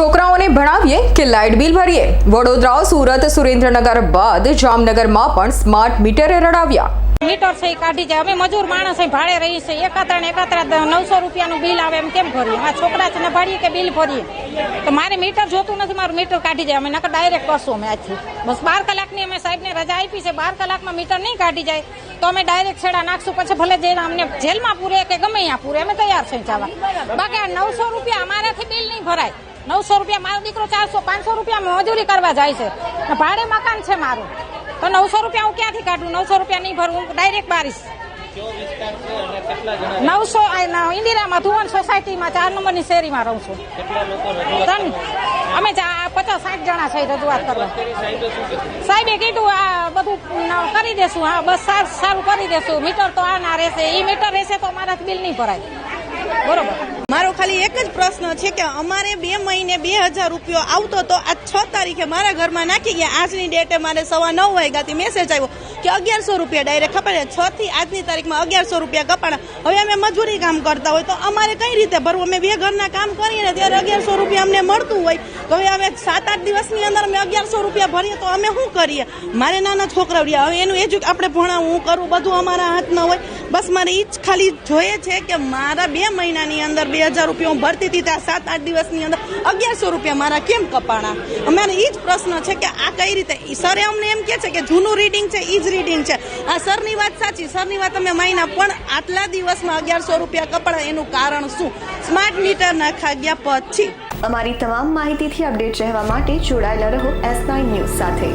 છોકરાઓને ભણાવીએ કે light bill ભરીએ? વડોદરા સુરત, સુરેન્દ્રનગર બાદ જામનગરમાં પણ સ્માર્ટ મીટરે રડાવ્યા. મીટર છે કાઢી જાય. અમે મજૂર માણસ ભાડે રહી છે એકાત્રણ એકાત્રણ, નવસો રૂપિયાનું બિલ આવે એમ કેમ ભરીએ? આ છોકરા છે ને ભરીએ કે બિલ ભરીએ? તો મારે મીટર જોતું નથી, મારું મીટર કાઢી જાય. અમે નકર ડાયરેક્ટ કરશું અમે આજથી બસ બાર કલાકની અમે સાહેબને રજા આપી છે. બાર કલાકમાં મીટર નહીં કાઢી જાય. તો અમે ડાયરેક્ટ છેડા નાખશું. પછી ભલે જઈને અમને જેલમાં પૂરે કે ગમે અહીંયા પૂરે. અમે તૈયાર છે જવા. બાકી આ નવસો રૂપિયા અમારાથી બિલ નહીં ભરાય. નવસો રૂપિયા મારો દીકરો ચારસો, પાંચસો રૂપિયા મજૂરી કરવા જાય છે. ભાડે મકાન છે મારું. તો નવસો રૂપિયા હું ક્યાંથી કાઢું? નવસો રૂપિયા નહીં ભરું ડાયરેક્ટ બારીશ. નવસો ઇન્દિરામાં ધુવન સોસાયટીમાં ચાર નંબરની શેરીમાં રહું છું. ત્રણ અમે પચાસ, સાઠ જણા છે રજૂઆત કરવા. સાહેબે કીધું, આ બધું કરી દેશું, હા, બસ સારું સારું કરી દેશું. મીટર તો આ ના રહેશે. એ મીટર રહેશે તો અમારા બિલ નહીં ભરાય. બરોબર. મારો ખાલી એક જ પ્રશ્ન છે કે અમારે બે મહિને બે હજાર રૂપિયો આવતો તો આ છ તારીખે મારા ઘરમાં નાખી ગયા. આજની ડેટે મારે સવા નવ વાગ્યાથી મેસેજ આવ્યો કે અગિયારસો રૂપિયા ડાયરેક્ટ ખબર છ થી આજની તારીખમાં અગિયારસો રૂપિયા કપાણા. હવે અમે મજૂરી કામ કરતા હોય તો અમારે કઈ રીતે ભરવું? અમે બે ઘરના કામ કરીએ ને ત્યારે અગિયારસો રૂપિયા અમને મળતું હોય. તો હવે હવે સાત આઠ દિવસની અંદર અમે અગિયારસો રૂપિયા ભરીએ તો અમે શું કરીએ? મારે નાના છોકરા હવે એનું એજ્યુ આપણે ભણાવવું હું કરું, બધું અમારા હાથમાં હોય. બસ મારે એ જ ખાલી જોઈએ છે કે મારા બે મહિનાની અંદર બે હજાર રૂપિયા હું ભરતી હતી, ત્યાં સાત આઠ દિવસની અંદર અગિયારસો રૂપિયા મારા કેમ કપાણા? અમારે એ જ પ્રશ્ન છે કે આ કઈ રીતે? સરે અમને એમ કે છે કે જૂનું રીડિંગ છે એ જ રીડિંગ છે. આ સરની વાત સાચી, સરની વાત અમે માયના, પણ આટલા દિવસમાં અગિયારસો રૂપિયા કપાણા, એનું કારણ શું? સ્માર્ટ મીટર નાખા ગયા પછી. અમારી તમામ માહિતીથી અપડેટ રહેવા માટે જોડાયેલા રહો એસ નાઇન ન્યૂઝ સાથે.